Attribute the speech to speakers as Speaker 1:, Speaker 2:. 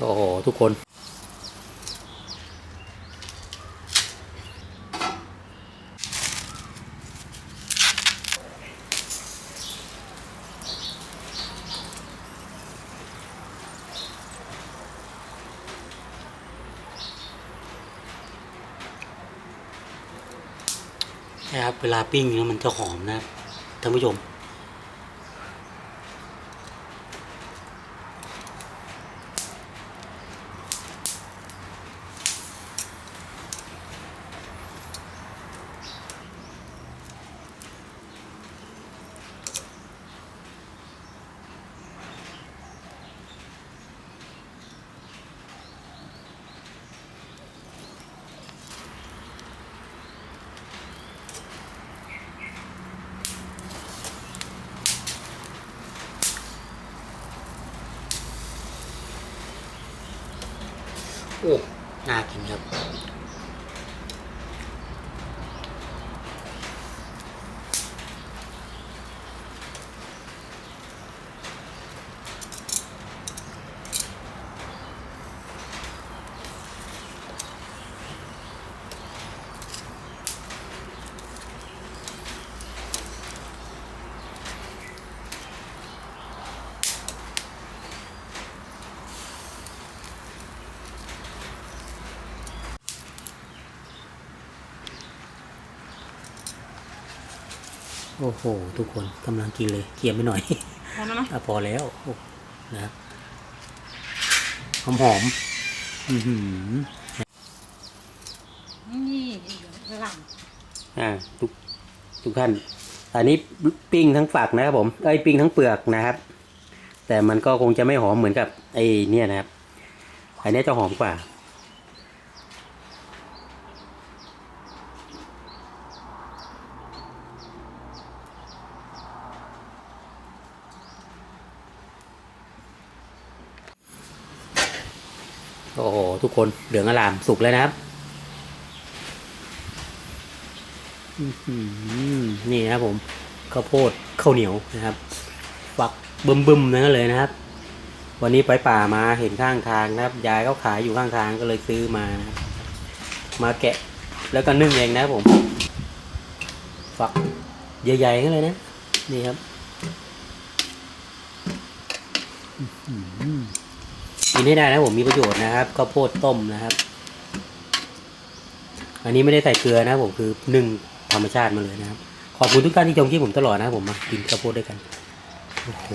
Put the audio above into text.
Speaker 1: โอ้โห ทุกคน นะครับ เวลาปิ้งเนี่ยมันจะหอมนะท่านผู้ชม โอ้น่ากินครับ โอ้โห ทุกคนกำลังกินเลยเคี่ยมไปหน่อย
Speaker 2: พอแล้วเนาะ
Speaker 1: อะพอแล้วโอ้นะครับหอมหอมๆอื้อหือ
Speaker 2: นี่หลัง
Speaker 1: อ่าทุกทุกท่าน อันนี้ปิ้งทั้งฝักนะครับผมเอ้ยปิ้งทั้งเปลือกนะครับ แต่มันก็คงจะไม่หอมเหมือนกับไอ้เนี่ยนะครับ อันนี้จะหอมกว่า โอ้โหทุกคนเหลืองอลามสุกแล้วนะครับนี่นะครับผมข้าวโพดข้าวเหนียวนะครับฝักบึมบึมๆนั่นเลยนะครับ วันนี้ไปป่ามาเห็นข้างทางนะครับ ยายเขาขายอยู่ข้างทางก็เลยซื้อมานะมาแกะแล้วก็นึ่งเองนะครับผมฝักใหญ่ๆกันเลยนะ นี่ครับอื้อหือ กินให้ได้นะผมมีประโยชน์นะครับข้าวโพดต้มนะครับ อันนี้ไม่ได้ใส่เกลือนะผมคือนึ่งธรรมชาติมาเลยนะครับ ขอบคุณทุกท่านที่ชมคลิปผมตลอดนะผมมากินข้าวโพดด้วยกันโอ้โห